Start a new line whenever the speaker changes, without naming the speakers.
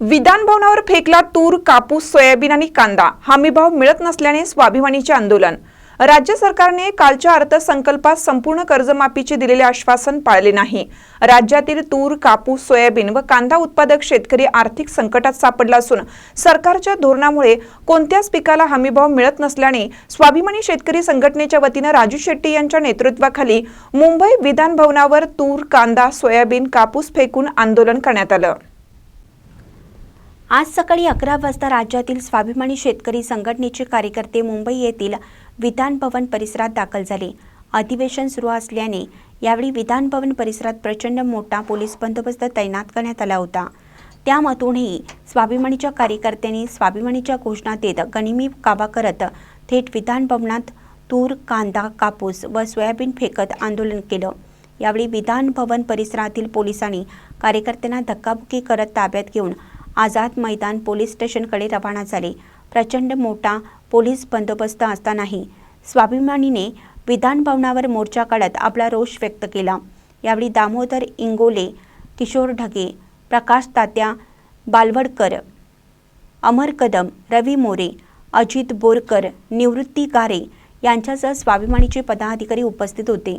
विधान भवनावर फेकला तूर कापूस सोयाबीन आणि कांदा. हमीभाव मिळत नसल्याने स्वाभिमानीचे आंदोलन. राज्य सरकारने कालच्या अर्थसंकल्पात संपूर्ण कर्जमाफीचे दिलेले आश्वासन पाळले नाही. राज्यातील तूर कापूस सोयाबीन व कांदा उत्पादक शेतकरी आर्थिक संकटात सापडला असून सरकारच्या धोरणामुळे कोणत्याच पिकाला हमीभाव मिळत नसल्याने स्वाभिमानी शेतकरी संघटनेच्या वतीनं राजू शेट्टी यांच्या नेतृत्वाखाली मुंबई विधानभवनावर तूर कांदा सोयाबीन कापूस फेकून आंदोलन करण्यात आलं.
आज सकाळी अकरा वाजता राज्यातील स्वाभिमानी शेतकरी संघटनेचे कार्यकर्ते मुंबई येथील विधान भवन परिसरात दाखल झाले. अधिवेशन सुरू असल्याने यावेळी विधान भवन परिसरात प्रचंड मोठा पोलीस बंदोबस्त तैनात करण्यात आला होता. त्यामधूनही स्वाभिमानीच्या कार्यकर्त्यांनी स्वाभिमानीच्या घोषणा देत गनिमी काबा करत थेट विधान भवनात तूर कांदा कापूस व सोयाबीन फेकत आंदोलन केलं. यावेळी विधान भवन परिसरातील पोलिसांनी कार्यकर्त्यांना धक्काबुक्की करत ताब्यात घेऊन आझाद मैदान पोलीस स्टेशनकडे रवाना झाले. प्रचंड मोठा पोलीस बंदोबस्त असतानाही स्वाभिमानीने विधान भवनावर मोर्चा काढत आपला रोष व्यक्त केला. यावेळी दामोदर इंगोले किशोर ढगे प्रकाश तात्या बालवडकर अमर कदम रवी मोरे अजित बोरकर निवृत्ती गारे यांच्यासह स्वाभिमानीचे पदाधिकारी उपस्थित होते.